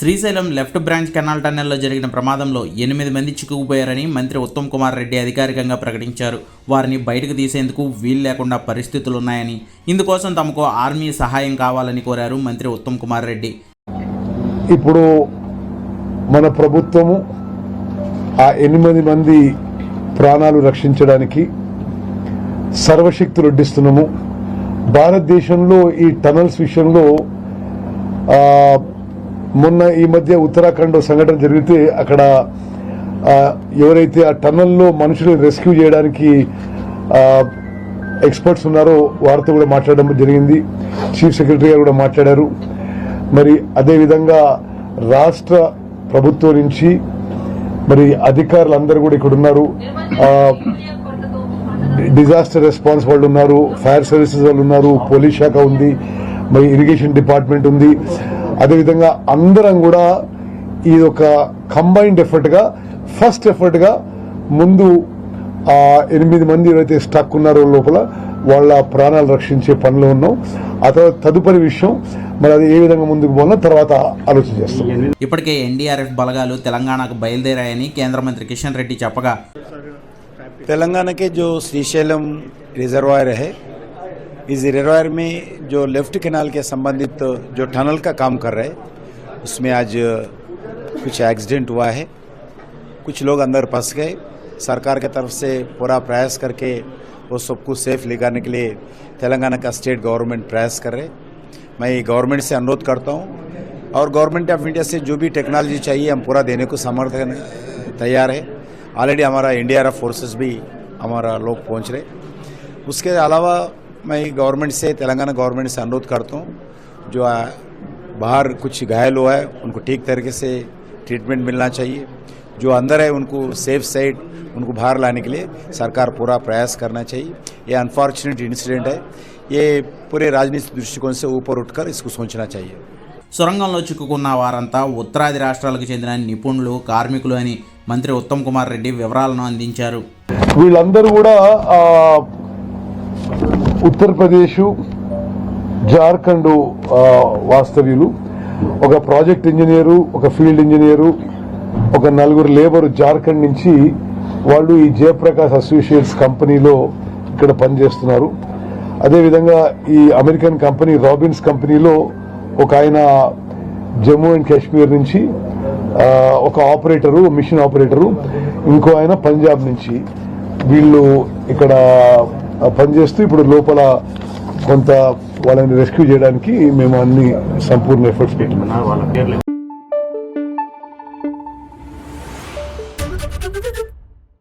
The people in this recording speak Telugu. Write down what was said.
శ్రీశైలం లెఫ్ట్ బ్రాంచ్ కెనాల్ టన్నెల్లో జరిగిన ప్రమాదంలో ఎనిమిది మంది చిక్కుకుపోయారని మంత్రి ఉత్తమ్ కుమార్ రెడ్డి అధికారికంగా ప్రకటించారు. వారిని బయటకు తీసేందుకు వీలు లేకుండా పరిస్థితులున్నాయని ఇందుకోసం తమకు ఆర్మీ సహాయం కావాలని కోరారు మంత్రి ఉత్తమ్ కుమార్ రెడ్డి. ఇప్పుడు మన ప్రభుత్వము ఆ ఎనిమిది మంది ప్రాణాలు రక్షించడానికి సర్వశక్తులు వడ్డిస్తున్నాము భారతదేశంలో ఈ టనల్స్ విషయంలో మొన్న ఈ మధ్య ఉత్తరాఖండ్ సంఘటన జరిగితే అక్కడ ఎవరైతే ఆ టనల్లో మనుషులు రెస్క్యూ చేయడానికి ఎక్స్పర్ట్స్ ఉన్నారో వారితో కూడా మాట్లాడడం జరిగింది. చీఫ్ సెక్రటరీ గారు కూడా మాట్లాడారు. మరి అదేవిధంగా రాష్ట్ర ప్రభుత్వం నుంచి మరి అధికారులు అందరూ కూడా ఇక్కడ ఉన్నారు. డిజాస్టర్ రెస్పాన్స్ వాళ్ళు ఉన్నారు ఫైర్ సర్వీసెస్ వాళ్ళు ఉన్నారు పోలీస్ శాఖ ఉంది మరి ఇరిగేషన్ డిపార్ట్మెంట్ ఉంది. అదేవిధంగా అందరం కూడా ఇది ఒక కంబైన్డ్ ఎఫర్ట్గా ఫస్ట్ ఎఫర్ట్గా ముందు ఆ ఎనిమిది మంది ఎవరైతే స్టక్ ఉన్నారో లోపల వాళ్ళ ప్రాణాలు రక్షించే పనులు ఉన్నాం. ఆ తర్వాత తదుపరి విషయం మరి అది ఏ విధంగా ముందుకు పోవాలో తర్వాత ఆలోచన చేస్తాం. ఇప్పటికే ఎన్డీఆర్ఎఫ్ బలగాలు తెలంగాణకు బయలుదేరాయని కేంద్ర మంత్రి కిషన్ రెడ్డి చెప్పగా. తెలంగాణకే జో శ్రీశైలం రిజర్వాయర్ హే. इस रिजर्वायर में जो लेफ़्ट कैनाल के संबंधित जो टनल का काम कर रहे हैं, उसमें आज कुछ एक्सीडेंट हुआ है। कुछ लोग अंदर फंस गए। सरकार के तरफ़ से पूरा प्रयास करके वो सबको सेफ़ लेगाने के लिए तेलंगाना का स्टेट गवर्नमेंट प्रयास कर रहे मैं गवर्नमेंट से अनुरोध करता हूँ और गवर्नमेंट ऑफ़ इंडिया से जो भी टेक्नोलॉजी चाहिए, हम पूरा देने को समर्थन तैयार है। ऑलरेडी हमारा इंडिया फोर्सेस भी हमारा लोग पहुँच रहे उसके अलावा मैं गवर्नमेंट से तेलंगाना गवर्नमेंट से अनुरोध करता हूँ जो आ, बाहर कुछ घायल हुआ है उनको ठीक तरीके से ट्रीटमेंट मिलना चाहिए जो अंदर है उनको सेफ साइड उनको बाहर लाने के लिए सरकार पूरा प्रयास करना चाहिए ये अनफॉर्चुनेट इंसिडेंट है ये पूरे राजनीतिक दृष्टिकोण से ऊपर उठकर इसको सोचना चाहिए సొరంగంలో చిక్కుకున్న వారంతా ఉత్తరాది రాష్ట్రాలకు చెందిన నిపుణులు కార్మికులు అని మంత్రి ఉత్తమ్ కుమార్ రెడ్డి వివరాలను అందించారు వీళ్ళందరూ కూడా ఆ, ఉత్తరప్రదేశ్ జార్ఖండ్ వాస్తవ్యులు ఒక ప్రాజెక్ట్ ఇంజనీరు ఒక ఫీల్డ్ ఇంజనీరు ఒక నలుగురు లేబర్ జార్ఖండ్ నుంచి వాళ్ళు ఈ జయప్రకాష్ అసోసియేట్స్ కంపెనీలో ఇక్కడ పనిచేస్తున్నారు. అదేవిధంగా ఈ అమెరికన్ కంపెనీ రాబిన్స్ కంపెనీలో ఒక ఆయన జమ్మూ అండ్ కాశ్మీర్ నుంచి ఒక ఆపరేటరు మిషన్ ఆపరేటరు ఇంకో ఆయన పంజాబ్ నుంచి. వీళ్ళు ఇక్కడ పనిచేస్తూ ఇప్పుడు లోపల కొంత వాళ్ళని రెస్క్యూ చేయడానికి మేము అన్ని సంపూర్ణ ఎఫర్ట్స్ పెట్టినాం.